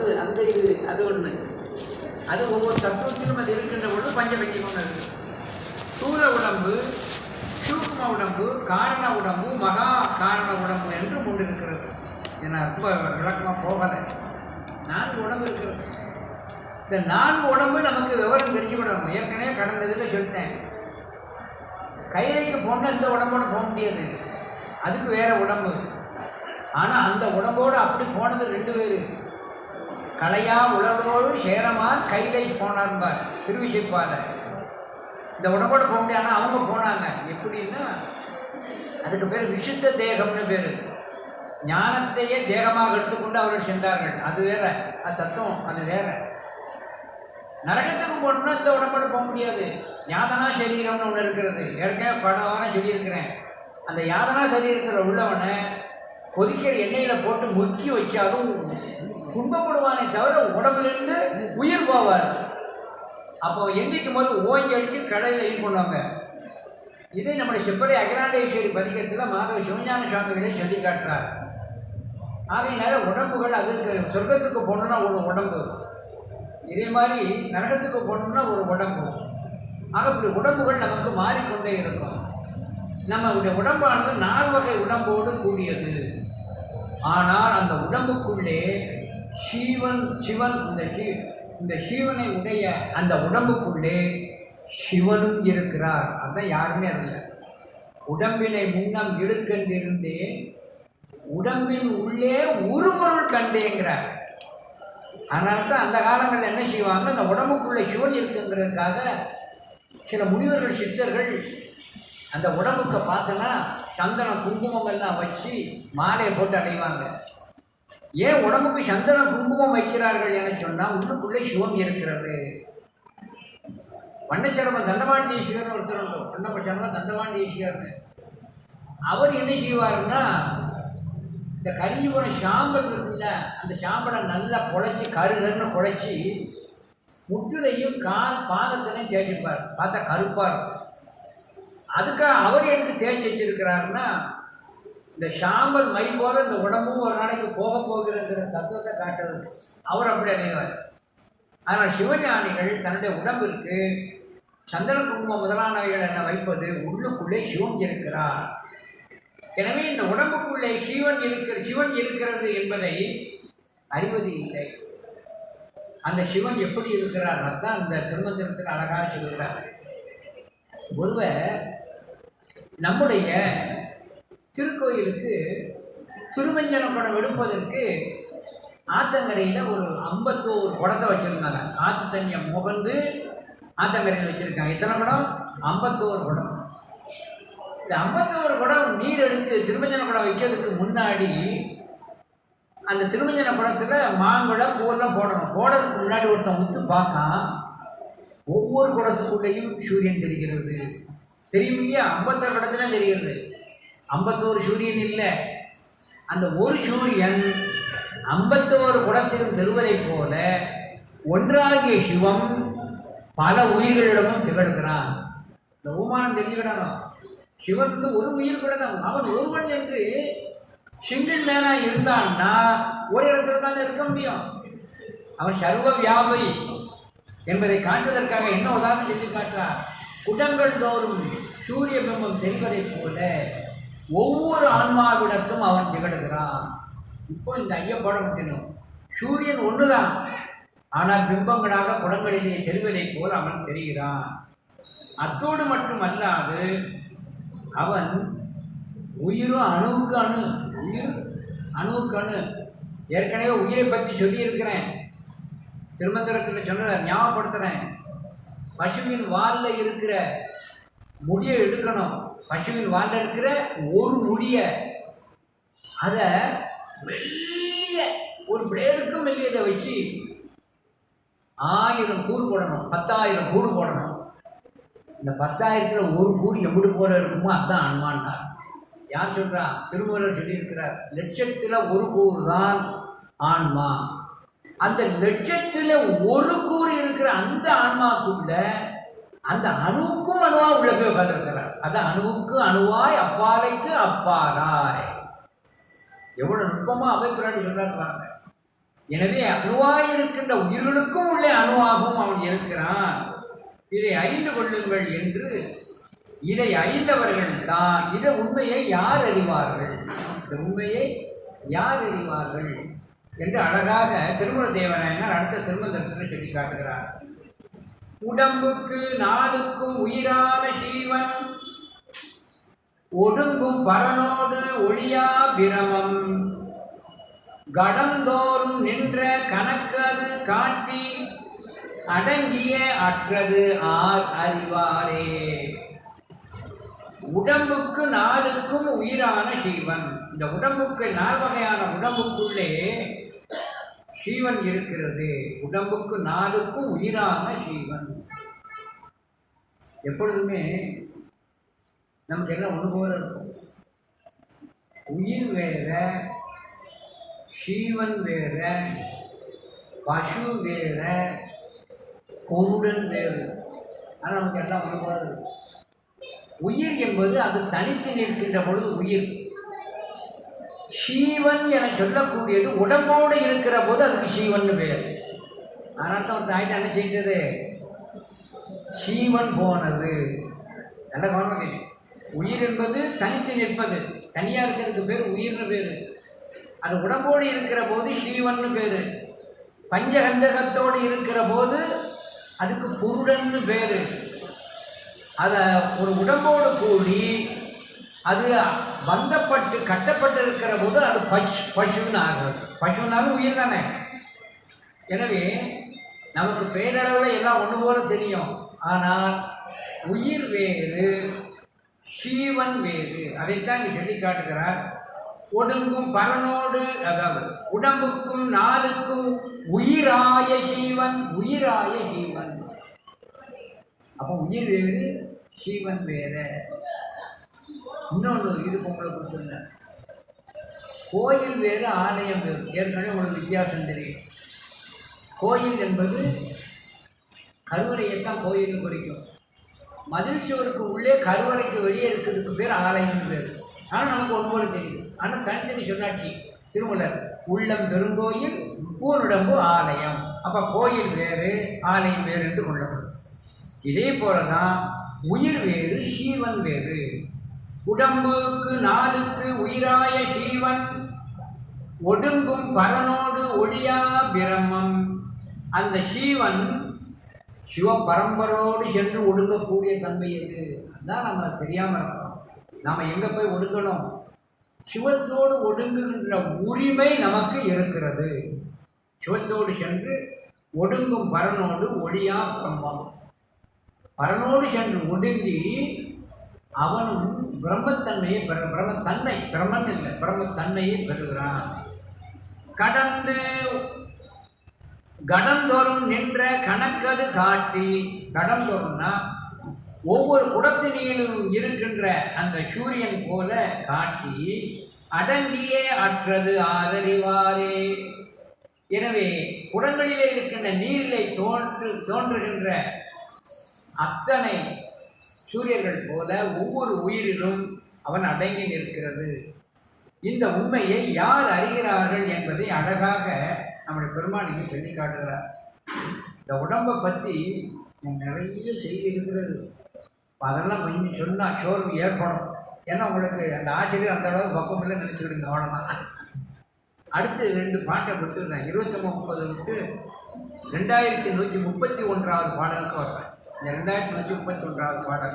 அது அந்த இது அது ஒன்று அது ஒவ்வொரு தத்துவத்திலும் அது இருக்கின்ற பொழுது பஞ்சபட்சம் ஒன்று சூர உடம்பு சூக்ம உடம்பு காரண உடம்பு மகா காரண உடம்பு என்று கொண்டு இருக்கிறது. ஏன்னா ரொம்ப விளக்கமாக போகலை. நான்கு உடம்பு இருக்கிறது இந்த நான்கு உடம்பு நமக்கு விவரம் தெரிஞ்சுக்கிடணும் ஏற்கனவே கடந்த இதில் சொல்லிட்டேன். கைலைக்கு போனால் இந்த உடம்போட போக முடியாது. அதுக்கு வேறு உடம்பு. ஆனால் அந்த உடம்போடு அப்படி போனது ரெண்டு பேர் கலையா உலகோடு சேரமா கைலை போனார்பார் திருவிசைப்பால இந்த உடம்போடு போக முடியாது ஆனால் அவங்க போனாங்க. எப்படின்னா அதுக்கு பேர் விசுத்த தேகம்னு பேர். ஞானத்தையே தேகமாக எடுத்துக்கொண்டு அவர்கள் சென்றார்கள். அது வேற. அது தத்துவம். அது வேற. நரகத்துக்கு போகணும்னா இந்த உடம்போடு போக முடியாது. யாதனா சரீரம்னு ஒன்று இருக்கிறது. ஏற்கனவே படமான சொல்லியிருக்கிறேன். அந்த யாதனா சரீரத்தில் உள்ளவனை கொதிக்கிற எண்ணெயில் போட்டு முக்கி வச்சாலும் துன்பப்படுவானே தவிர உடம்புலேருந்து உயிர் போவார் அப்போ எந்திக்கும் போது ஓங்கி அடித்து கடையில் இது பண்ணுவாங்க. இதை நம்முடைய செப்படி அகிலாண்டேஸ்வரி பதிகத்தில் மாதவ சிவஞான சுவாமிகளை சொல்லி காட்டுறார். ஆகையினால உடம்புகள் அதற்கு சொர்க்கத்துக்கு போகணுன்னா ஒரு உடம்பு. இதே மாதிரி நரகத்துக்கு போகணுன்னா ஒரு உடம்பு. ஆக இப்படி உடம்புகள் நமக்கு மாறிக்கொண்டே இருக்கும். நம்மளுடைய உடம்பானது நாலு வகை உடம்போடு கூடியது. ஆனால் அந்த உடம்புக்குள்ளே சிவன் சிவன் இந்த சி இந்த சிவனை உடைய அந்த உடம்புக்குள்ளே சிவனும் இருக்கிறார். அதான் யாருமே அறியல உடம்பினை முன்னம் இழுக்கண்டிருந்தே உடம்பின் உள்ளே உருபொருள் கண்டேங்கிறார். அதனால தான் அந்த காலங்களில் என்ன செய்வாங்க அந்த உடம்புக்குள்ளே சிவன் இருக்குங்கிறதுக்காக சில முனிவர்கள் சித்தர்கள் அந்த உடம்புக்கு பார்த்தோன்னா சந்தனம் குங்குமம் எல்லாம் வச்சு மாலையை போட்டு அடைவாங்க. ஏன் உடம்புக்கு சந்தனம் குங்குமம் வைக்கிறார்கள் என சொன்னால் உள்ளுக்குள்ளே சிவம் இருக்கிறது. வண்ணச்சரம தண்டவாணி தேசிகர்னு ஒருத்தர் உண்டு. வண்ணப்பச்சரம தண்டவாணி தேசிகர்னு அவர் என்ன செய்வாருன்னா இந்த கரிஞ்சு போன சாம்பல் இருக்குல்ல அந்த சாம்பலை நல்லா குழைச்சி கருகருன்னு குழைச்சி முட்டிலையும் கால் பாதத்திலையும் தேய்ச்சிப்பார். பார்த்தா கருப்பாக இருக்கும் அதுக்காக அவர் எதுக்கு தேய்ச்சி வச்சிருக்கிறாருன்னா இந்த சாம்பல் மை போல இந்த உடம்பும் ஒரு நாளைக்கு போக போகிறங்கிற தத்துவத்தை காட்டுறது. அவர் அப்படி அடைவார். ஆனால் சிவஞானிகள் தன்னுடைய உடம்பிற்கு சந்திர குங்குமம் முதலானவைகள் என வைப்பது? உள்ளுக்குள்ளே சிவன் இருக்கிறார். எனவே இந்த உடம்புக்குள்ளே சிவன் இருக்கிற சிவன் இருக்கிறது என்பதை அறிவது இல்லை. அந்த சிவன் எப்படி இருக்கிறார்? தான் அந்த திருமந்திரத்தில் அழகாக சொல்கிறார். ஒருவர் நம்முடைய திருக்கோயிலுக்கு திருமஞ்சன குடம் எடுப்பதற்கு ஆத்தங்கரையில் ஒரு ஐம்பத்தோரு குடத்தை வச்சுருந்தாங்க. ஆற்று தண்ணியை முகந்து ஆத்தங்கரையில் வச்சுருக்காங்க. எத்தனை குடம்? ஐம்பத்தோரு குடம். இந்த ஐம்பத்தோரு குடம் நீர் எடுத்து திருமஞ்சன குடம் வைக்கிறதுக்கு முன்னாடி அந்த திருமஞ்சன குடத்தில் மாங்குளம் பூவெல்லாம் போடணும். போடுறதுக்கு முன்னாடி ஒருத்தன் முத்து பார்த்தான். ஒவ்வொரு குடத்துக்குள்ளேயும் சூரியன் தெரிகிறது. தெரியும் இல்லையா ஐம்பத்தாறு குடத்துல தெரிகிறது. ஐம்பத்தோரு சூரியன் இல்லை. அந்த ஒரு சூரியன் ஐம்பத்தோரு குடத்திலும் தெருவதைப் போல ஒன்றாகிய சிவம் பல உயிர்களிடமும் திகழ்கிறான். இந்த உமானம் தெரிஞ்சுக்கிடணும் சிவன் ஒரு உயிர் கூட தான். அவன் ஒருவன் என்று சிங்கிள் மேனா இருந்தான்னா ஒரு இடத்துல தான் இருக்க முடியும். அவன் சர்வ வியாபி என்பதை காட்டுவதற்காக என்ன உதாரணம் சொல்லி காட்டுறான் குடங்கள் தோறும் சூரிய பிம்பம் தெரிவதைப் போல ஒவ்வொரு ஆன்மாவிடத்தும் அவன் திகழ்கிறான். இப்போ இந்த ஐயப்படம் தினம் சூரியன் ஒன்றுதான் ஆனால் பிம்பங்களாக குடங்களிலே தெரிவதைப் போல் அவன் தெரிகிறான். அத்தோடு மட்டுமல்லாது அவன் உயிரும் அணுவுக்கு அணு உயிர் அணுவுக்கு அணு. ஏற்கனவே உயிரை பற்றி சொல்லியிருக்கிறேன். திருமந்திரத்தில் சொன்னதை ஞாபகப்படுத்துகிறேன் பசுவின் வாலில் இருக்கிற முடியை எடுக்கணும். பசுவின் வாலில் இருக்கிற ஒரு முடியை. அதை மெல்லிய ஒரு பிளேடுக்கும் மெல்லியதை வச்சு ஆயிரம் கூறு போடணும். பத்தாயிரம் கூறு போடணும். இந்த பத்தாயிரத்தில் ஒரு கூறு எப்படி போல இருக்குமோ அதுதான் அனுமானார் யார் சொல்றா? திருமூலர் சொல்லியிருக்கிறார். லட்சத்தில் ஒரு கூறு தான் ஆன்மா. அந்த லட்சத்தில் ஒரு கூறு இருக்கிற அந்த ஆன்மாக்குள்ள அந்த அணுவுக்கும் அணுவா உள்ள போய் உட்கார்ந்துருக்கிறார். அந்த அணுவுக்கு அணுவாய் அப்பாலைக்கு அப்பாராய் எவ்வளவு நுட்பமா அமைப்பிராடி சொல்றாங்க எனவே அணுவாய் இருக்கின்ற உயிர்களுக்கும் உள்ளே அணுவாகவும் அவன் இருக்கிறான். இதை அறிந்து கொள்ளுங்கள் என்று இதை அறிந்தவர்கள் தான். இதை உண்மையை யார் அறிவார்கள்? இந்த உண்மையை யார் அறிவார்கள்? என்று அழகாக திருமண தேவராயனார் அடுத்த திருமணத்தில் சொல்லி காட்டுகிறார் உடம்புக்கு நாளுக்கும் உயிரான சீவன் ஒடுங்கும் பரனோடு ஒளியா பிரமம். கடந்தோறும் நின்ற கணக்கது காட்டி அடங்கிய அற்றது ஆர் அறிவாரே. உடம்புக்கு நாளுக்கும் உயிரான சீவன். இந்த உடம்புக்கு நால் வகையான உடம்புக்குள்ளே சீவன் இருக்கிறது. உடம்புக்கு நாளுக்கும் உயிரான சீவன் எப்பொழுதுமே நமக்கு எல்லாம் ஒன்று போல இருக்கும். உயிர் வேற சீவன் வேற பசு வேற பொருடன் வேறு. ஆனால் நமக்கு எல்லாம் ஒன்று போல இருக்கும் உயிர் என்பது அது தனித்து நிற்கின்ற பொழுது உயிர். சீவன் என சொல்லக்கூடியது உடம்போடு இருக்கிற போது அதுக்கு சீவன் பேர். அதனால் தான் ஒரு தாய்ட்டு என்ன செய்தது. சீவன் போனது. நல்ல கவனம் உயிர் என்பது தனித்து நிற்பது. தனியாக இருக்கிறதுக்கு பேர் உயிர்னு பேர். அது உடம்போடு இருக்கிற போது சீவன்னு பேர். பஞ்சகந்தகத்தோடு இருக்கிற போது அதுக்கு புருடன்னு பேர். அதை ஒரு உடம்போடு கூடி அது பந்தப்பட்டு கட்டப்பட்டு இருக்கிற போது அது பசு பசுன்னு ஆகிறது. பசுனாலும் உயிர் தானே. எனவே நமக்கு பேரளவில் எல்லாம் ஒன்று போல தெரியும். ஆனால் உயிர் வேறு சீவன் வேறு. அதைத்தான் இங்கே சொல்லி காட்டுகிறார். ஒடுங்கும் பலனோடு அதாவது உடம்புக்கும் நாளுக்கும் உயிராய சீவன் உயிராய சீவன். அப்போ உயிர் வேறு சீவன் வேறு. இன்னொன்று இது உங்களுக்கு கொடுத்துருந்தேன் கோயில் வேறு ஆலயம் வேறு. ஏற்கனவே உங்களுக்கு வித்தியாசம் தெரியும். கோயில் என்பது கருவறையைத்தான் கோயில் குறிக்கும். மதில் சுவருக்கு உள்ளே கருவறைக்கு வெளியே இருக்கிறதுக்கு பேர் ஆலயம் பேர். ஆனால் நமக்கு ஒன்று போல தெரியும் ஆனால் தனித்தனி சொன்னாட்டி திருமலர் உள்ளம் பெருங்கோயில் ஊருடம்பு ஆலயம். அப்போ கோயில் வேறு ஆலயம் வேறு என்று கொள்ளப்படும். இதே போல தான் உயிர் வேறு சீவன் வேறு. உடம்புக்கு நாளுக்கு உயிராய சீவன் ஒடுங்கும் பரனோடு ஒளியா பிரம்மம். அந்த சீவன் சிவ பரம்பரோடு சென்று ஒடுங்கக்கூடிய தன்மை எது? அதுதான் நம்ம தெரியாமல் இருக்கிறோம். நாம் எங்கே போய் ஒடுங்கணும்? சிவத்தோடு ஒடுங்குகின்ற உரிமை நமக்கு இருக்கிறது. சிவத்தோடு சென்று ஒடுங்கும் பரனோடு ஒளியா பிரம்மம். பரனோடு சென்று ஒடுங்கி அவனும் பிரம்மத்தன்மையை பெற பிரம்மத்தன்மை பிரம்மன் இல்லை பிரம்மத்தன்மையை பெறுகிறான். கடந்து கடந்தோறும் நின்ற கணக்கது காட்டி கடந்தோறும்னா ஒவ்வொரு குடத்தினியிலும் இருக்கின்ற அந்த சூரியன் போல காட்டி அடங்கியே அற்றது ஆதறிவாரே எனவே குடங்களிலே இருக்கின்ற நீரிலே தோன்று தோன்றுகின்ற அத்தனை சூரியர்கள் போல ஒவ்வொரு உயிரிலும் அவன் அடங்கி நிற்கிறது. இந்த உண்மையை யார் அறிகிறார்கள் என்பதை அழகாக நம்முடைய பெருமானிக்கு சொல்லி காட்டுகிறார். இந்த உடம்பை பற்றி நிறைய செய்தி இருக்கிறது. அதெல்லாம் கொஞ்சம் சொன்னால் சோர்வு ஏற்படும். ஏன்னா உங்களுக்கு அந்த ஆசிரியர் அந்த அளவுக்கு பக்கம் இல்லை நினச்சிக்கிடுங்க அவ்வளோதான் அடுத்து ரெண்டு பாட்டை கொடுத்துருந்தேன் இருபத்தொம்பது முப்பது விட்டு ரெண்டாயிரத்தி நூற்றி முப்பத்தி ஒன்றாவது பாடலுக்கு வருவேன். இந்த ரெண்டாயிரத்தி நூற்றி முப்பத்தி ஒன்றாவது பாடல்.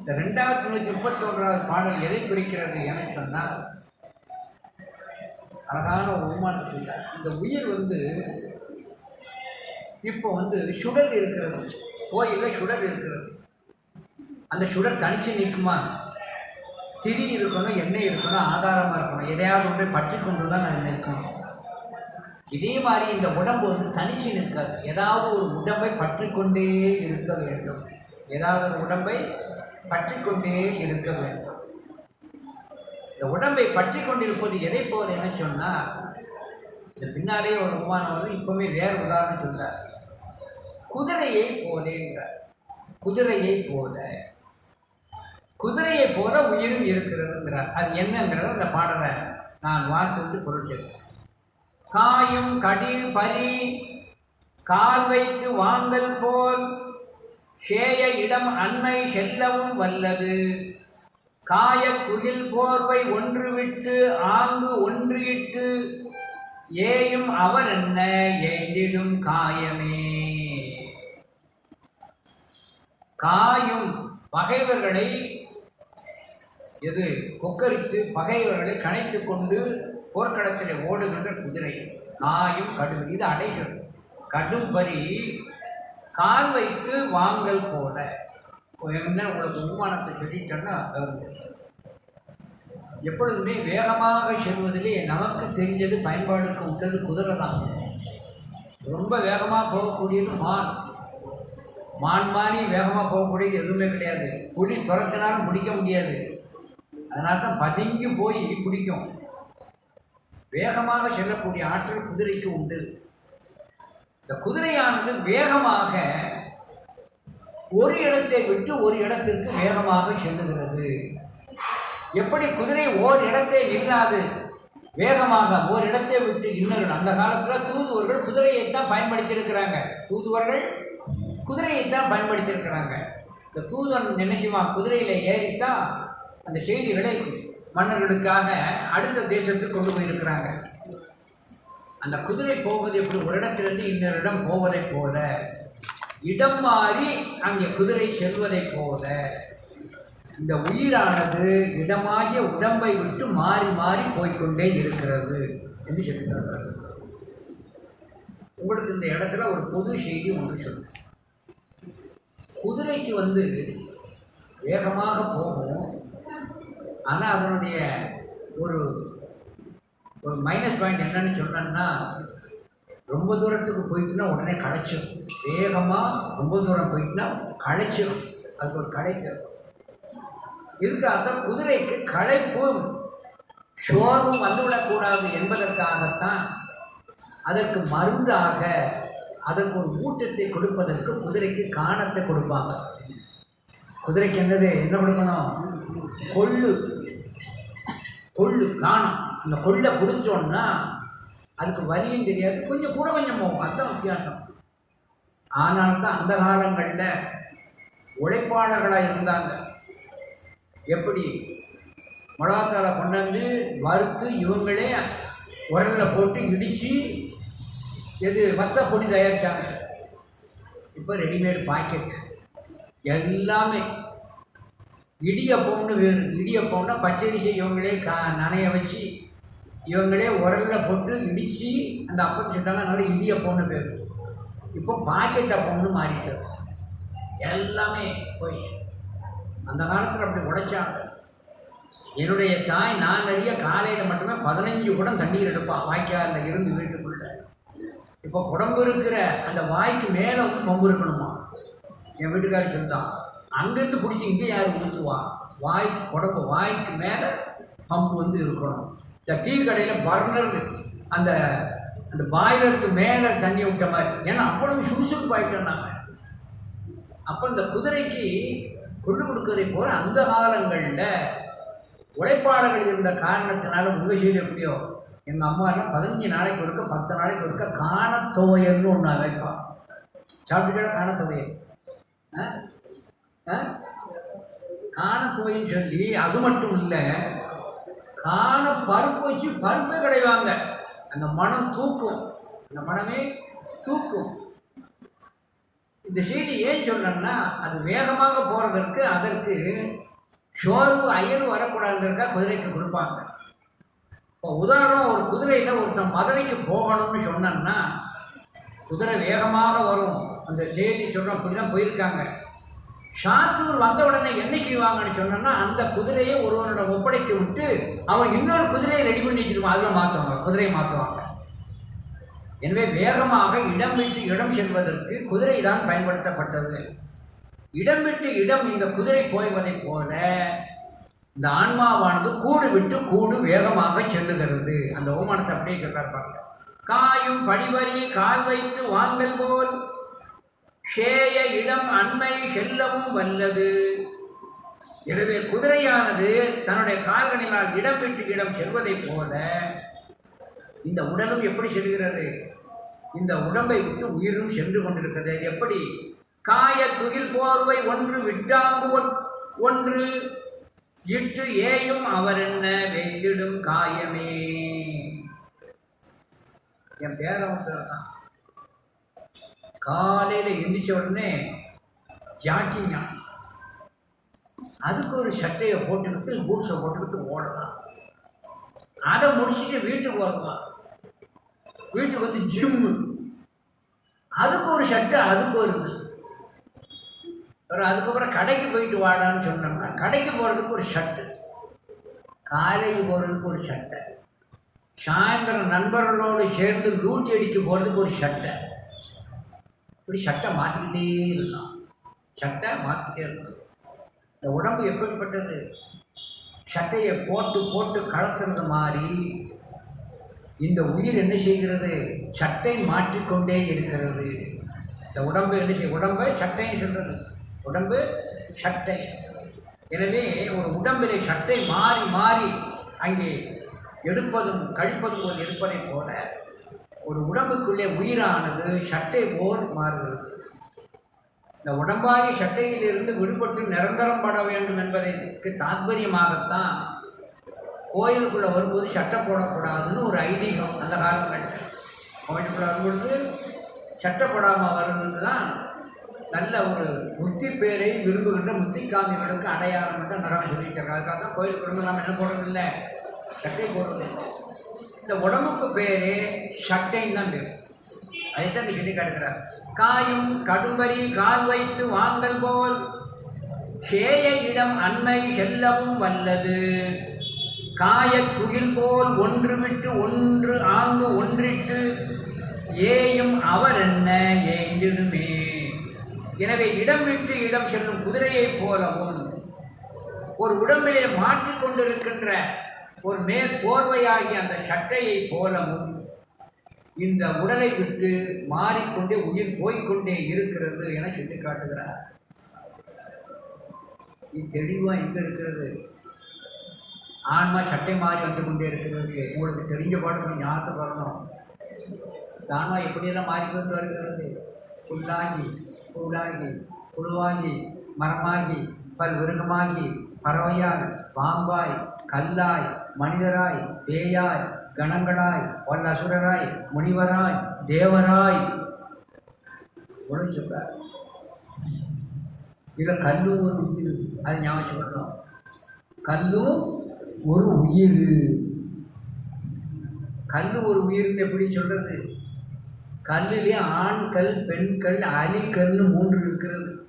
இந்த ரெண்டாயிரத்தி நூற்றி முப்பத்தி ஒன்றாவது பாடல் எதை குறிக்கிறது என சொன்னால் அழகான ஒரு உருமானம் இந்த உயிர் வந்து இப்போ வந்து சுடர் இருக்கிறது. கோயிலில் சுடர் இருக்கிறது. அந்த சுடர் தனிச்சு நிற்குமா? திரி இருக்கணும் எண்ணெய் இருக்கணும் ஆதாரமாக இருக்கணும். எதையாவது ஒன்றை பற்றி கொண்டு தான் நான் நிற்கணும். இதே மாதிரி இந்த உடம்பு வந்து தனிச்சு நிற்காது. ஏதாவது ஒரு உடம்பை பற்றி கொண்டே இருக்க வேண்டும். ஏதாவது ஒரு உடம்பை பற்றி கொண்டே இருக்க வேண்டும். இந்த உடம்பை பற்றி கொண்டிருப்பது எதை போல என்ன சொன்னால் இந்த பின்னாலே ஒரு உமானம் வரும் இப்போவே வேறு உதாரணம் சொல்கிறார் குதிரையை போலேங்கிறார் குதிரையை போல. குதிரையை போல உயிரும் இருக்கிறதுங்கிறார். அது என்னங்கிறத அந்த பாடலை நான் வாசித்து பொருள் செய்கிறேன் காயும் கடி பரி கால் வைத்து வாங்கல் போல் ஷேய இடம் அன்மை செல்லவும் வல்லது. காய துகில் போர்வை ஒன்று விட்டு ஆங்கு ஒன்றியிட்டு ஏயும் அவர் என்ன ஏந்திடும் காயமே. காயும் பகைவர்களை எது கொக்கரித்து பகைவர்களை கணைத்து கொண்டு போர்க்களத்தில் ஓடுகின்ற குதிரை நாயும் கடும் இது அடைகிறது கடும் பரி கால் வைத்து வாங்கல் போல. என்ன உங்களுக்கு உருமானத்தை சொல்லிட்டோன்னா எப்பொழுதுமே வேகமாக செல்வதிலே நமக்கு தெரிஞ்சது பயன்பாடுக்கு உண்டது குதிரை தான். ரொம்ப வேகமாக போகக்கூடியது மான். மான் மானி வேகமாக போகக்கூடியது எதுவுமே கிடையாது. புலி துரத்தினாலும் பிடிக்க முடியாது. அதனால தான் பதுங்கி போய் பிடிக்கும் வேகமாக செல்லக்கூடிய ஆற்றல் குதிரைக்கு உண்டு. இந்த குதிரையானது வேகமாக ஒரு இடத்தை விட்டு ஒரு இடத்திற்கு வேகமாக செல்லுகிறது. எப்படி குதிரை ஓர் இடத்தை இல்லாது வேகமாக ஓர் இடத்தை விட்டு இன்னொரு அந்த காலத்தில் தூதுவர்கள் குதிரையைத்தான் பயன்படுத்தியிருக்கிறாங்க. தூதுவர்கள் குதிரையைத்தான் பயன்படுத்தியிருக்கிறாங்க. இந்த தூதன் நினைச்சுமா குதிரையில் ஏறித்தான் அந்த செய்திகளை மன்னர்களுக்காக அடுத்த தேசத்துக்கு கொண்டு போயிருக்கிறாங்க. அந்த குதிரை போவது எப்படி? ஒரு இடத்திலிருந்து இன்னொரு இடம் போவதைப் போல. இடம் மாறி அங்கே குதிரை செல்வதை போல. இந்த உயிரானது இடமாகிய உடம்பை விட்டு மாறி மாறி போய்க்கொண்டே இருக்கிறது என்று சொல்லுகிறார்கள் உங்களுக்கு இந்த இடத்துல ஒரு பொது செய்தி ஒன்று சொல்லுங்க குதிரைக்கு வந்து வேகமாக போகும் ஆனால் அதனுடைய ஒரு ஒரு மைனஸ் பாயிண்ட் என்னன்னு சொன்னேன்னா ரொம்ப தூரத்துக்கு போயிட்டுனா உடனே களைச்சிடும் வேகமாக ரொம்ப தூரம் போயிட்டுனா களைச்சிடும் அதுக்கு ஒரு களைப்பு இதுக்காக குதிரைக்கு களைப்பும் சோர்வும் வந்துவிடக்கூடாது என்பதற்காகத்தான் அதற்கு மருந்தாக அதற்கு ஒரு ஊட்டத்தை கொடுப்பதற்கு குதிரைக்கு காணத்தை கொடுப்பாங்க. குதிரைக்கு என்னது? என்ன கொடுக்கணும்? கொள்ளு. கொள்ளு நாணம். அந்த கொள்ளை பிடிச்சோன்னா அதுக்கு வலியும் தெரியாது. கொஞ்சம் கூட கொஞ்சம் போகும். அதுதான் வித்தியாசம். ஆனால் தான் அந்த காலங்களில் உழைப்பாளர்களாக இருந்தாங்க. எப்படி? மிளகாத்தால கொண்டாந்து வறுத்து இவங்களே உரலில் போட்டு இடித்து எது வத்த பொடி தயாரித்தாங்க இப்போ ரெடிமேட் பாக்கெட் எல்லாமே இடியப்பம்னு வேறு இடியப்பம்னா பச்சரிசி இவங்களே கா நனைய வச்சு இவங்களே உரலில் போட்டு இடித்து அந்த அப்பத்தை சுட்டாங்க நல்லா இடியப்பம்னு பேர். இப்போ பாக்கெட் அப்பம்னு மாறிட்டு எல்லாமே போய் அந்த காலத்தில் அப்படி உழைச்சாங்க என்னுடைய தாய் நான் நிறைய காலையில் மட்டுமே பதினஞ்சு குடம் தண்ணீர் எடுப்பான் வாய்க்காலில் இருந்து வீட்டுக்குள்ள. இப்போ குடம்பு இருக்கிற அந்த வாய்க்கு மேலே வந்து பம்பு இருக்கணுமா? என் வீட்டுக்காரர் சொல்லிட்டான். அங்கேருந்து பிடிச்சி இங்கே யார் ஊற்றுவா வாய் குடம்பு வாய்க்கு மேலே பம்பு வந்து இருக்கணும். இந்த டீ கடையில் பர்னர் அந்த அந்த பாய்லருக்கு மேலே தண்ணி விட்ட மாதிரி. ஏன்னா அவ்வளவு சுறுசுறுப்பு ஆகிட்டோம் அப்போ இந்த குதிரைக்கு கொண்டு கொடுக்கறதை போல அந்த காலங்களில் உழைப்பாளர்கள் இருந்த காரணத்தினால உங்கள் சைடு எப்படியோ? எங்கள் அம்மா எல்லாம் பதினஞ்சு நாளைக்கு ஒருக்க பத்து நாளைக்கு ஒருக்க காணத்தோயல்னு ஒன்று வைப்பான் சாப்பிட்டுக்கிற காணத்தோயல் காண துவைன்னு சொல்லி அது மட்டும் இல்லை காண பருப்பு வச்சு பருப்பே கிடைவாங்க. அந்த மனம் தூக்கும். அந்த மனமே தூக்கும். இந்த செய்தி ஏன் சொல்கிறேன்னா அது வேகமாக போகிறதற்கு அதற்கு சோர்வு அயர்வு வரக்கூடாதுன்றதுக்காக குதிரைக்கு கொடுப்பாங்க. இப்போ உதாரணம் ஒரு குதிரையில் ஒருத்தன் மதுரைக்கு போகணும்னு சொன்னேன்னா குதிரை வேகமாக வரும். அந்த செய்தி சொல்கிறோம் அப்படி தான் போயிருக்காங்க. சாத்தூர் வந்த உடனே என்ன செய்வாங்கன்னு சொன்னோன்னா அந்த குதிரையை ஒருவரோட ஒப்படைத்து விட்டு அவன் இன்னொரு குதிரையை ரெடி பண்ணிக்கிடுவான் அதில் மாற்றுவாங்க குதிரையை மாற்றுவாங்க எனவே வேகமாக இடம் விட்டு இடம் செல்வதற்கு குதிரை தான் பயன்படுத்தப்பட்டது. இடம் விட்டு இடம் இந்த குதிரை போய்வதைப் போல இந்த ஆன்மாவானது கூடு விட்டு கூடு வேகமாக செல்லுகிறது. அந்த ஓமானத்தை அப்படியே சொல்றார் பாருங்க. காயும் படிவரி கால் வைத்து வாங்கல் போல் சேய இடம் அண்மை செல்லவும் வல்லது. எனவே குதிரையானது தன்னுடைய கால்களினால் இடம் விட்டு இடம் செல்வதைப் போல இந்த உடலும் எப்படி செல்கிறது? இந்த உடம்பை விட்டு உயிரும் சென்று கொண்டிருக்கிறது. எப்படி? காய துகில் போர்வை ஒன்று விட்டாங்கு ஒன்- ஒன்று இட்டு ஏயும் அவர் என்ன வெந்திடும் காயமே. என் பேரவசரம் தான். காலையில் எந்திரிச்ச உடனே ஜாக்கிங்க. அதுக்கு ஒரு சட்டையை போட்டுக்கிட்டு பூட்ஸை போட்டுக்கிட்டு ஓடலாம். அதை முடிச்சுட்டு வீட்டுக்கு வரலாம். வீட்டுக்கு வந்து ஜிம்மு அதுக்கு ஒரு சட்டை அதுக்கு ஒரு இது. அப்புறம் அதுக்கப்புறம் கடைக்கு போயிட்டு வாடான்னு சொன்னோம்னா கடைக்கு போகிறதுக்கு ஒரு ஷர்ட்டு காலேஜ் போகிறதுக்கு ஒரு சட்டை. சாயந்தரம் நண்பர்களோடு சேர்ந்து லூட்டி அடிக்க போகிறதுக்கு ஒரு சட்டை. இப்படி சட்டை மாற்றிக்கிட்டே இருந்தான். சட்டை மாற்றிக்கிட்டே இருந்தான். இந்த உடம்பு எப்படிப்பட்டது? சட்டையை போட்டு போட்டு கலத்துறது மாதிரி. இந்த உயிர் என்ன செய்கிறது? சட்டை மாற்றிக்கொண்டே இருக்கிறது. இந்த உடம்பு என்ன செய்ய உடம்பை சட்டைன்னு சொல்கிறது உடம்பு சட்டை. எனவே ஒரு உடம்பிலே சட்டை மாறி மாறி அங்கே எடுப்பதும் கழிப்பதும் ஒரு இருப்பதைப் போல ஒரு உடம்புக்குள்ளே உயிரானது சட்டை போல் மாறுகிறது. இந்த உடம்பாகி சட்டையிலிருந்து விடுபட்டு நிரந்தரம் பட வேண்டும் என்பதற்கு தாத்பரியமாகத்தான் கோயிலுக்குள்ளே வரும்போது சட்டை போடக்கூடாதுன்னு ஒரு ஐதீகம் அந்த காலங்கள் கோயிலுக்குள்ளே வரும்பொழுது சட்டை போடாமல் வருவது தான் நல்ல ஒரு முத்தி பேரை விரும்புகின்ற முத்திக்காமிகளுக்கு அடையாளம் என்று நரகம் சொல்லியிருக்காங்க அதுக்காக தான் கோயிலுக்கு வந்து நாம் என்ன போடுறதில்லை? சட்டை போடுறதில்லை. இந்த உடம்புக்கு பேர் சட்டைன்னு தான் பேர். அதைத்தான் இந்த சொல்லி காட்டுகிறார். காயும் கடும்பரி கால் வைத்து வாங்கல் போல் சேய இடம் அன்னை செல்லவும் வல்லது. காயத் துகில் போல் ஒன்று விட்டு ஒன்று ஆங்கு ஒன்றிட்டு ஏயும் அவர் என்ன ஏந்திடுமே. எனவே இடம் விட்டு இடம் செல்லும் குதிரையைப் போலவும் ஒரு உடம்பிலே மாற்றிக்கொண்டிருக்கின்ற ஒரு மேல் போர்வையாகிய அந்த சட்டையைப் போலவும் இந்த உடலை விட்டு மாறிக்கொண்டே உயிர் போய்க்கொண்டே இருக்கிறது என சொல்லி காட்டுகிறார் இது தெளிவாக எங்கே இருக்கிறது? ஆன்மா சட்டை மாறி வந்து கொண்டே இருக்கிறது. உங்களுக்கு தெரிஞ்ச பாடம் ஞாபகத்தை வரணும் இந்த ஆன்மா எப்படியெல்லாம் மாறிக்கொண்டு வருகிறது? புல்லாகி புல்லாகி புழுவாகி மரமாகி பல் விருகமாகி பறவையாய் பாம்பாய் கல்லாய் மனிதராய் பேயாய் கணங்களாய் வல்லசுரராய் முனிவராய் தேவராய். ஒன்று சொல்றார் இதில் கல்லும் ஒரு உயிர். அது ஞாபகம் சொல்லணும் கல்லும் ஒரு உயிர். கல் ஒரு உயிர்னு எப்படி சொல்றது? கல்லிலே ஆண்கள் பெண்கள் அலிகல்னு மூன்று இருக்கிறது.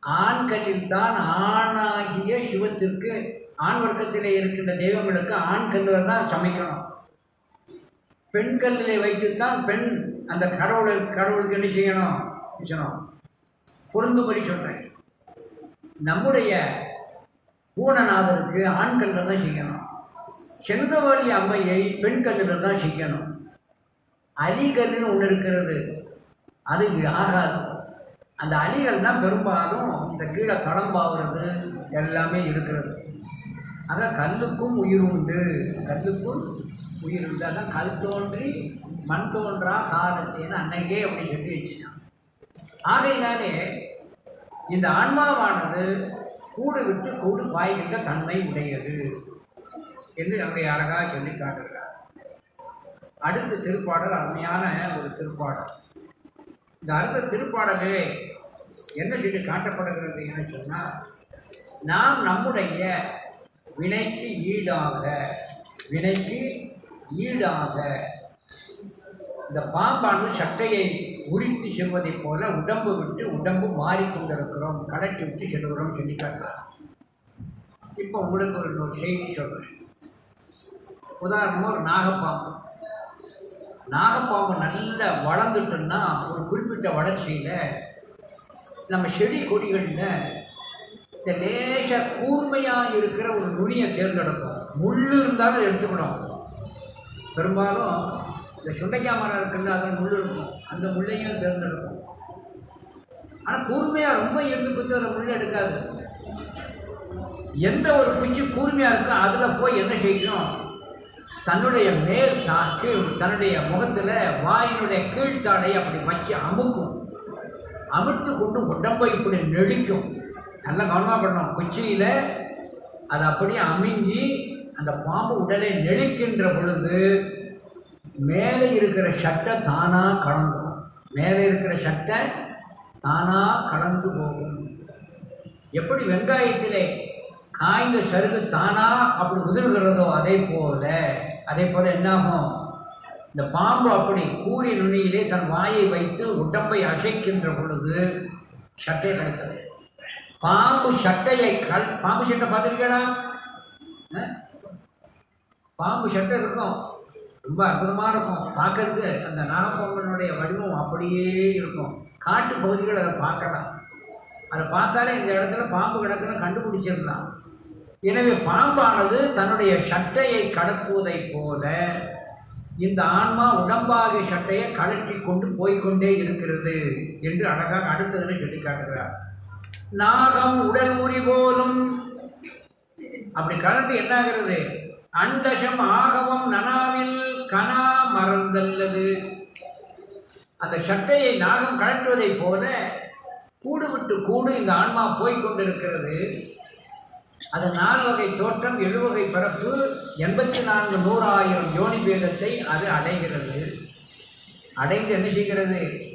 ஆண்களில் தான் ஆணாகிய சிவத்திற்கு ஆண் வர்க்கத்திலே இருக்கின்ற தெய்வங்களுக்கு ஆண் கல்லுவர் தான் சமைக்கணும். பெண் கல்லிலே வைத்துத்தான் பெண் அந்த கடவுளை கடவுளுக்கு என்ன செய்யணும்? செய்யணும்? பொருந்தும்படி சொல்கிறேன் நம்முடைய பூனநாதருக்கு ஆண் கல்லில் தான் செய்யணும். செங்கவாளி அம்மையை பெண் கல்லில் தான் செய்யணும். அலிகல்னு ஒன்று இருக்கிறது. அது ஆகாது. அந்த அலிகள் தான் பெரும்பாலும் இந்த கீழே தளம்பாகிறது எல்லாமே இருக்கிறது. அதான் கல்லுக்கும் உயிர் உண்டு. கல்லுக்கும் உயிர் உண்டு. அதான் கல் தோன்றி மண் தோன்றா காலத்தேன்னு அன்னைக்கே அப்படி சொல்லி வச்சுட்டான். ஆகையினாலே இந்த ஆன்மாவானது கூடு விட்டு கூடு பாய்கின்ற தன்மை உடையது என்று நம்முடைய அழகாக சொல்லி காட்டுகிறார். அடுத்த திருப்பாடல் அருமையான ஒரு திருப்பாடல். இந்த அடுத்த திருப்பாடலே என்ன சொல்லி காட்டப்படுகிறது என்று சொன்னால் நாம் நம்முடைய வினைக்கு ஈடாக வினைக்கு ஈடாக. இந்த பாம்பானது சட்டையை உரித்து செல்வதைப் போல உடம்பு விட்டு உடம்பு மாறிக்கொண்டிருக்கிறோம் கடட்டி விட்டு செல்கிறோம் சொல்லி காட்டுறாங்க இப்போ உங்களுக்கு ஒரு ஒரு செய்தி சொல்கிறேன் உதாரணமாக ஒரு நாகப்பாம்பு. நாகப்பாம்பு நல்லா வளர்ந்துட்டோன்னா ஒரு குறிப்பிட்ட வளர்ச்சியில் நம்ம செடி கொடிகளில் இந்த லேச கூர்மையாக இருக்கிற ஒரு நுனியை தேர்ந்தெடுக்கும் முள் இருந்தாலும் எடுத்துக்கணும். பெரும்பாலும் இந்த சுண்டைக்காய் மரம் இருக்குல்ல அதில் முள் இருக்கும். அந்த முள்ளையும் தேர்ந்தெடுக்கும் ஆனால் கூர்மையாக ரொம்ப இருந்து குத்துற முள் எடுக்காது. எந்த ஒரு குச்சி கூர்மையாக இருக்கோ அதில் போய் என்ன செய்யணும் தன்னுடைய மேல் தா கீழ் தன்னுடைய முகத்தில் வாயினுடைய கீழ்த்தாடை அப்படி வச்சு அமுக்கும். அமுத்து கொண்டு உடம்பை இப்படி நெளிக்கும். நல்லா கவனமாக பண்ணணும் குச்சியில் அது அப்படியே அமைஞ்சி அந்த பாம்பு உடலை நெளிக்கின்ற பொழுது மேலே இருக்கிற சட்டை தானாக கலந்துடும் மேலே இருக்கிற சட்டை தானாக கலந்து போகும். எப்படி வெங்காயத்திலே காய்ந்த சருகு தானாக அப்படி உதிர்கிறதோ அதே போல அதே போல் என்னாகும்? இந்த பாம்பு அப்படி கூறி நுனியிலே தன் வாயை வைத்து உடம்பை அசைக்கின்ற பொழுது சட்டை கிடைத்தது பாம்பு சட்டையை கல் பாம்பு சட்டை பார்த்துருக்கீங்களா? பாம்பு சட்டை இருக்கும். ரொம்ப அற்புதமாக இருக்கும். பார்க்கறதுக்கு அந்த நாகப்பாம்பனுடைய வடிவம் அப்படியே இருக்கும். காட்டு பகுதிகள் அதை பார்க்கலாம். அதை பார்த்தாலே இந்த இடத்துல பாம்பு கிடக்குன்னு கண்டுபிடிச்சிடலாம். எனவே பாம்பானது தன்னுடைய சட்டையை கடத்துவதைப் போல இந்த ஆன்மா உடம்பாகிய சட்டையை கழட்டி கொண்டு போய்க்கொண்டே இருக்கிறது என்று அழகாக அடுத்ததில் சொல்லி காட்டுகிறார். நாகம் உடல் உரி போலும். அப்படி கலந்து என்ன ஆகிறது அண்டசம் ஆகவும் நனாவில் கனா மறந்தல்லது. அந்த சட்டையை நாகம் கழற்றுவதைப் போல கூடு விட்டு கூடு இந்த ஆன்மா போய்க் கொண்டிருக்கிறது. அது நாலு வகை தோற்றம் எழுவகை பரப்பு எண்பத்தி நான்கு நூறாயிரம் யோனி பேதத்தை அது அடைகிறது. அடைந்து என்ன செய்கிறது?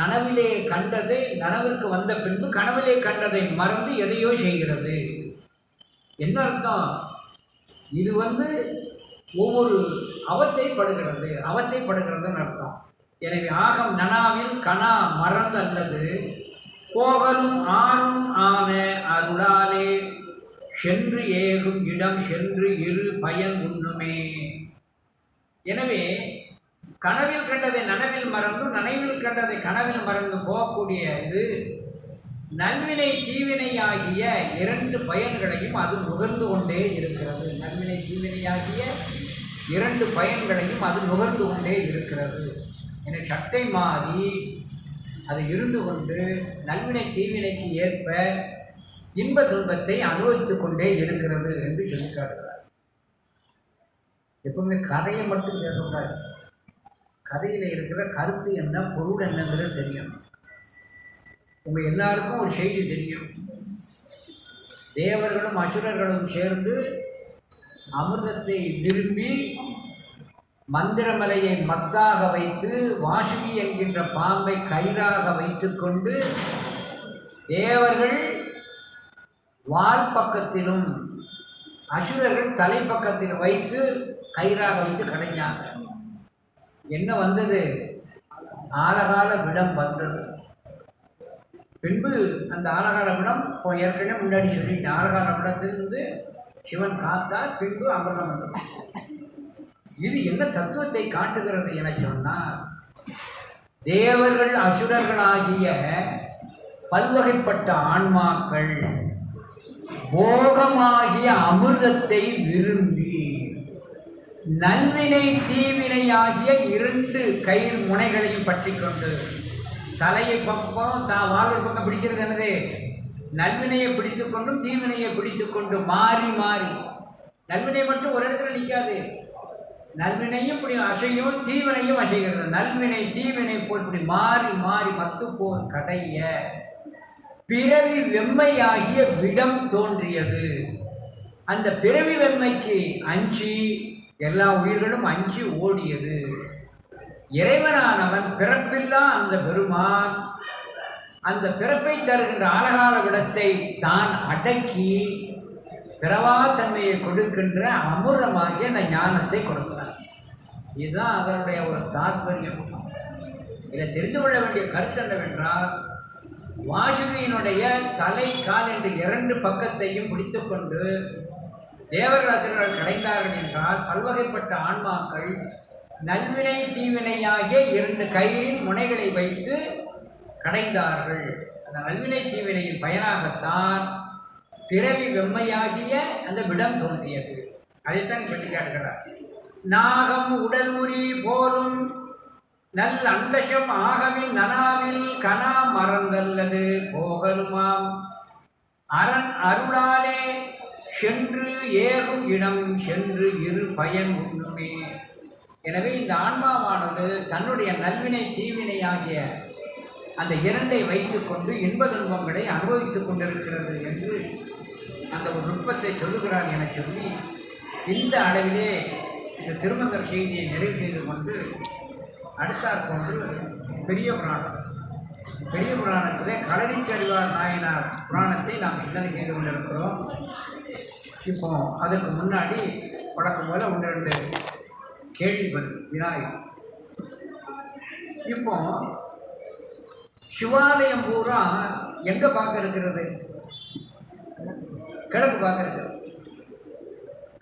கனவிலே கண்டதை நனவிற்கு வந்த பின்பு கனவிலே கண்டதை மறந்து எதையோ செய்கிறது. என்ன அர்த்தம்? இது வந்து ஒவ்வொரு அவத்தைப்படுகிறது. அவத்தைப்படுகிறதுன்னு அர்த்தம். எனவே ஆகம் நனாவில் கனா மறந்து அல்லது போகலும் ஆறும் ஆன அருளாலே. சென்று ஏகும் இடம் சென்று இரு பயன் உண்ணுமே. எனவே கனவில் கண்டதை நனவில் மறந்தும் நனைவில் கண்டதை கனவில் மறந்து போகக்கூடிய இது நல்வினை தீவினை ஆகிய இரண்டு பயன்களையும் அது நுகர்ந்து கொண்டே இருக்கிறது. நல்வினை தீவினை ஆகிய இரண்டு பயன்களையும் அது நுகர்ந்து கொண்டே இருக்கிறது. என சட்டை மாறி அது இருந்து கொண்டு நல்வினை தீவினைக்கு ஏற்ப இன்ப துன்பத்தை அனுபவித்துக் கொண்டே இருக்கிறது என்று சொல்லி காட்டுகிறார். எப்பவுமே கதையை மட்டும் கேட்கக்கூடாது. கதையில் இருக்கிற கருத்து என்ன பொருள் என்னங்கிறது தெரியும். உங்கள் எல்லாருக்கும் ஒரு செய்தி தெரியும். தேவர்களும் அசுரர்களும் சேர்ந்து அமிர்தத்தை விரும்பி மந்திரமலையை மத்தாக வைத்து வாசுகி என்கின்ற பாம்பை கயிறாக வைத்துக்கொண்டு தேவர்கள் வால் பக்கத்திலும் அசுரர்கள் தலைப்பக்கத்தில் வைத்து கயிறாக வைத்து கடைஞ்சாங்க. என்ன வந்தது? ஆலகால விடம் வந்தது. பின்பு அந்த ஆலகால விடம் இப்போ ஏற்கனவே முன்னாடி சொல்லிட்டு ஆலகால விடத்திலிருந்து சிவன் காத்தார் பின்பு அமிர்தம் வந்தது. இது என்ன தத்துவத்தை காட்டுகிறது என சொன்னால் தேவர்கள் அசுரர்களாகிய பல்வகைப்பட்ட ஆன்மாக்கள் போகமாகிய அமிர்தத்தை விரும்பி நல்வினை தீவினை ஆகிய இரண்டு கயிறு முனைகளையும் பற்றி கொண்டு தலையை பக்கம் தான் வாழ்வு பக்கம் பிடிக்கிறது என்னது? நல்வினையை பிடித்து கொண்டும் தீவினையை பிடித்து கொண்டு மாறி மாறி. நல்வினை மட்டும் ஒரு இடத்துல நிற்காது நல்வினையும் இப்படி அசையும் தீவினையும் அசைகிறது. நல்வினை தீவினை போல் இப்படி மாறி மாறி பத்து போர் கடைய. பிறவி வெம்மையாகிய விடம் தோன்றியது. அந்த பிறவி வெம்மைக்கு அஞ்சி எல்லா உயிர்களும் அஞ்சு ஓடியது. இறைவனானவன் பிறப்பில்லா அந்த பெருமான். அந்த பிறப்பை தருகின்ற ஆலகால விடத்தை தான் அடக்கி பிறவா தன்மையை கொடுக்கின்ற அமிர்தமாகிய அந்த ஞானத்தை கொடுக்கிறார் இதுதான் அதனுடைய ஒரு தாத்பரியம். இதை தெரிந்து கொள்ள வேண்டிய கருத்து என்னவென்றால் வாசுகியினுடைய தலை கால் என்று இரண்டு பக்கத்தையும் பிடித்துக்கொண்டு தேவராசர்கள் கடைந்தார்கள் என்றால் பல்வகைப்பட்ட ஆன்மாக்கள் நல்வினை தீவினையாகிய இரண்டு கயிறின் முனைகளை வைத்து கடைந்தார்கள். அந்த நல்வினை தீவினையின் பயனாகத்தான் பிறவி வெம்மையாகிய அந்த விடம் தோன்றியது. அதைத்தான் சொல்லி கேட்கிறார் நாகம் உடல் உரி போலும் நல் அன்பஷம் ஆகவின் நனாவில் கனா மறந்தல்லது போகலுமாம். அரண் அருளாலே சென்று ஏறும் இடம் சென்று இரு பயன் உண்ணுமே எனவே இந்த ஆன்மாவானது தன்னுடைய நல்வினை தீவினை ஆகிய அந்த இரண்டை வைத்துக்கொண்டு இன்ப துன்பங்களை அனுபவித்துக் கொண்டிருக்கிறது என்று அந்த ஒரு நுட்பத்தை சொல்லுகிறார் என சொல்லி இந்த அளவிலே இந்த திருமந்தர் செய்தியை நிறைவு செய்து கொண்டு அடுத்தாற் போன்று பெரிய புராணம் பெரிய புராணத்திலே களரிக்கடிவார் நாயனார் புராணத்தை நாம் சிந்தனை செய்து கொண்டிருக்கிறோம். இப்போ அதுக்கு முன்னாடி வழக்கம் போல ஒன்று ரெண்டு கேள்வி பதில் விநாயகர் இப்போ சிவாலயம் பூரா எங்க பார்க்க இருக்கிறது? கிழக்கு பார்க்க இருக்கிறது.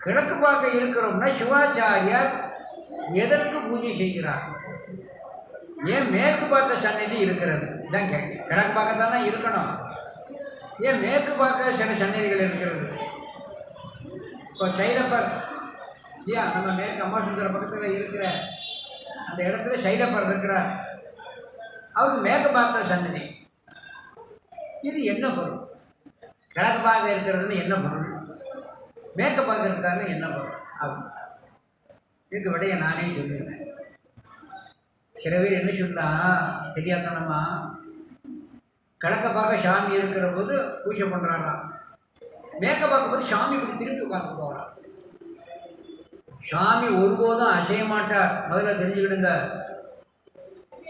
கிழக்கு பார்க்க இருக்கிறோம்னா சிவாச்சாரியார் எதற்கு பூஜை செய்கிறார்? ஏன் மேற்கு பார்த்த சந்நிதி இருக்கிறது? இதான் கேள்வி. கிழக்கு பார்க்க தானே இருக்கணும். ஏன் மேற்கு பார்க்க சில சந்நிதிகள் இருக்கிறது? இப்போ சைலப்பர் இல்லையா நம்ம மேற்கு அம்மா சுந்தர பக்கத்தில் இருக்கிற அந்த இடத்துல சைலப்பர் இருக்கிறார். அவருக்கு மேற்கு பார்த்த சன்னதி இது என்ன பொருள்? கிழக்கு பார்க்க இருக்கிறதுன்னு என்ன பொருள்? மேற்கு பார்க்க இருக்கிறாருன்னு என்ன பொருள்? ஆகும் இதுக்கு விடைய நானே சொல்லியிருந்தேன் சில பேர் என்ன சொல்லா தெரியாதனமா? கிழக்க பார்க்க சாமி இருக்கிற போது பூஜை பண்ணுறாராம் மேற்க பார்க்க போது சாமி இப்படி திருப்பி உட்காந்து போகிறான் சாமி ஒருபோதும் அசைய மாட்டார். முதல்ல தெரிஞ்சுக்கிடுங்க.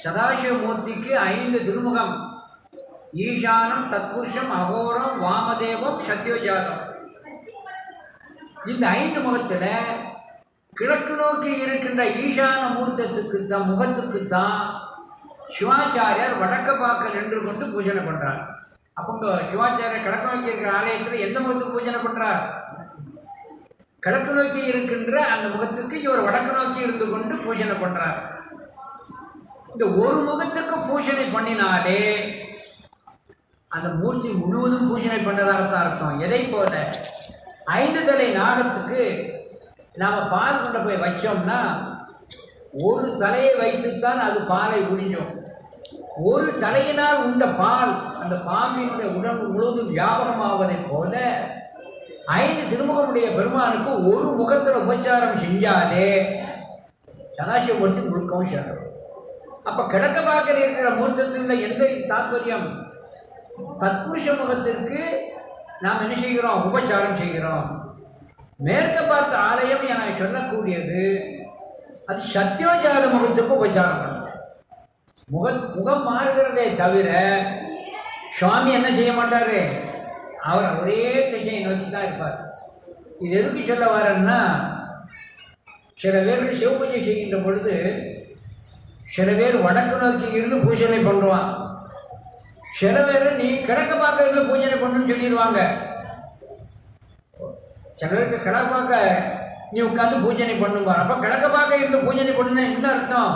சதாசிவமூர்த்திக்கு ஐந்து திருமுகம். ஈசானம் தத்புருஷம் அகோரம் வாமதேவம் சத்யோஜாதம் இந்த ஐந்து முகத்தில் கிழக்கு நோக்கி இருக்கின்ற ஈசான மூர்த்தத்துக்கு தான் முகத்துக்கு தான் சிவாச்சாரியார் வடக்க பார்க்க நின்று கொண்டு பூஜனை பண்ணுறார் அப்போ சிவாச்சாரியர் சிவாச்சாரியார் கிழக்கு நோக்கி இருக்கிற ஆலயத்தில் எந்த முகத்துக்கு பூஜனை பண்ணுறார் கிழக்கு நோக்கி இருக்கின்ற அந்த முகத்துக்கு இவர் வடக்கு நோக்கி இருந்து கொண்டு பூஜனை பண்ணுறார் இந்த ஒரு முகத்துக்கு பூஜனை பண்ணினாலே அந்த மூர்த்தி முழுவதும் பூஜனை பண்ணதாகத்தான் அர்த்தம். எதை போல? ஐந்து தலை நாகத்துக்கு நாம் பால் கொண்டு போய் வச்சோம்னா ஒரு தலையை வைத்துத்தான் அது பாலை உறிஞ்சும் ஒரு தலையினால் உண்ட பால் அந்த பாம்பினுடைய உடம்பு முழுவதும் வியாபகமாவதைப் போல ஐந்து திருமுகமுடைய பெருமானுக்கு ஒரு முகத்தில் உபச்சாரம் செஞ்சாலே சதாசிவமூர்த்தி முழுக்கவும் சேரும் அப்போ கிழக்க பார்க்க இருக்கிற மூர்த்தத்தில் எந்த தாற்பயம் தத்புருஷ முகத்திற்கு நாம் என்ன செய்கிறோம்? உபச்சாரம் செய்கிறோம். மேற்க பார்த்த ஆலயம் என சொல்லக்கூடியது அது சத்யோஜாத முகத்துக்கு உபச்சாரம் பண்ணும். முக முகம் மாறுகிறதே தவிர சுவாமி என்ன செய்ய மாட்டாரு? அவர் ஒரே திசையை நோக்கி தான் இருப்பார். இது எதுக்கு சொல்ல வரேன்னா சில பேர் சிவபூஜை செய்கின்ற பொழுது சில பேர் வடக்கு நோக்கி இருந்து பூஜனை பண்ணுவான். சில பேர் நீ கிழக்க பார்க்க இருந்து பூஜனை பண்ணுன்னு சொல்லிடுவாங்க. சில பேருக்கு கிழக்கு பார்க்க நீ உட்காந்து பூஜனை பண்ணுவார் அப்போ கிழக்கு பார்க்க இருந்து பூஜனை பண்ணுன்னா என்ன அர்த்தம்?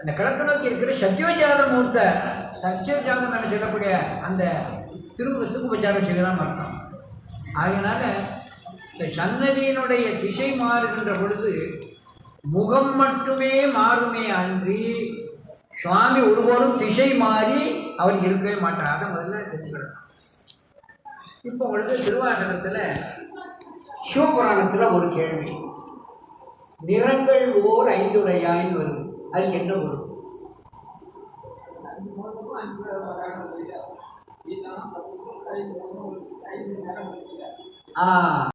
அந்த கிழக்கு நோக்கி இருக்கிற சத்தியோஜாத மூர்த்த சத்தியோஜாதம் என சொல்லக்கூடிய அந்த திருமுகத்துக்கு உபச்சாரம் செய்யலாம் அர்த்தம். ஆகையினால இந்த சன்னதியினுடைய திசை மாறுகின்ற பொழுது முகம் மட்டுமே மாறுமே அன்றி சுவாமி ஒருவரும் திசை மாறி அவர் இருக்கவே மாட்டார். அதை முதல்ல தெரிஞ்சுக்கணும். இப்போ உங்களுக்கு திருவாசகத்தில் சிவபுராணத்தில் ஒரு கேள்வி. நிறங்கள் ஓர் ஐந்துடையாயின் வரும். அது என்ன பொருள்? ஆ.